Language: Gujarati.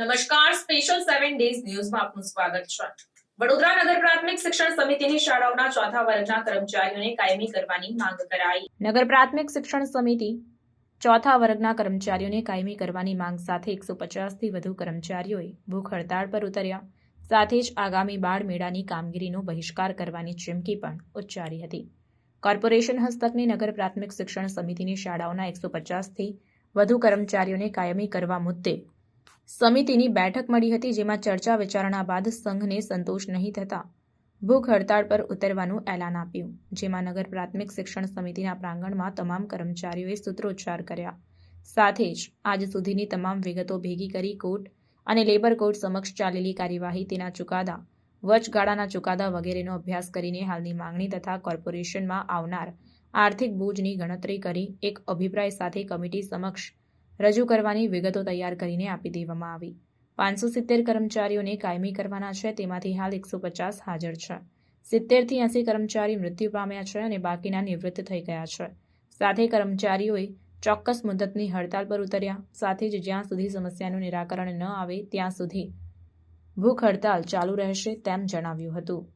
નમસ્કાર, સ્પેશિયલ સેવન ડેઝ ન્યૂઝમાં આપનું સ્વાગત છે. વડોદરા નગર પ્રાથમિક શિક્ષણ સમિતિની શાળાઓના ચોથા વર્ગના કર્મચારીઓને કાયમી કરવાની માંગ કરાઈ. નગર પ્રાથમિક શિક્ષણ સમિતિ ચોથા વર્ગના કર્મચારીઓને કાયમી કરવાની માંગ સાથે એકસો પચાસથી વધુ કર્મચારીઓએ ભૂખ હડતાળ પર ઉતર્યા. સાથે જ આગામી બાળ મેળાની કામગીરીનો બહિષ્કાર કરવાની ચીમકી પણ ઉચ્ચારી હતી. કોર્પોરેશન હસ્તકની નગર પ્રાથમિક શિક્ષણ સમિતિની શાળાઓના એકસો પચાસથી વધુ કર્મચારીઓને કાયમી કરવા મુદ્દે સમિતિની બેઠક મળી હતી જેમાં ચર્ચા વિચારણા બાદ સંઘને સંતોષ નહીં થતા ભૂખ હડતાળ પર ઉતરવાનું એલાન આપ્યું, જેમાં નગર પ્રાથમિક શિક્ષણ સમિતિના પ્રાંગણમાં તમામ કર્મચારીઓએ સૂત્રોચ્ચાર કર્યા. સાથે જ આજ સુધીની તમામ વિગતો ભેગી કરી કોર્ટ અને લેબર કોર્ટ સમક્ષ ચાલેલી કાર્યવાહી તેના ચુકાદા, વચગાળાના ચુકાદા વગેરેનો અભ્યાસ કરીને હાલની માંગણી તથા કોર્પોરેશનમાં આવનાર આર્થિક બોજની ગણતરી કરી એક અભિપ્રાય સાથે કમિટી સમક્ષ રજૂ કરવાની વિગતો તૈયાર કરીને આપી દેવામાં આવી. પાંચસો સિત્તેર કર્મચારીઓને કાયમી કરવાના છે, તેમાંથી હાલ એકસો પચાસ હાજર છે. સિત્તેરથી એંસી કર્મચારી મૃત્યુ પામ્યા છે અને બાકીના નિવૃત્ત થઈ ગયા છે. સાથે કર્મચારીઓએ ચોક્કસ મુદતની હડતાલ પર ઉતર્યા. સાથે જ જ્યાં સુધી સમસ્યાનું નિરાકરણ ન આવે, ત્યાં સુધી ભૂખ હડતાલ ચાલુ રહેશે તેમ જણાવ્યું હતું.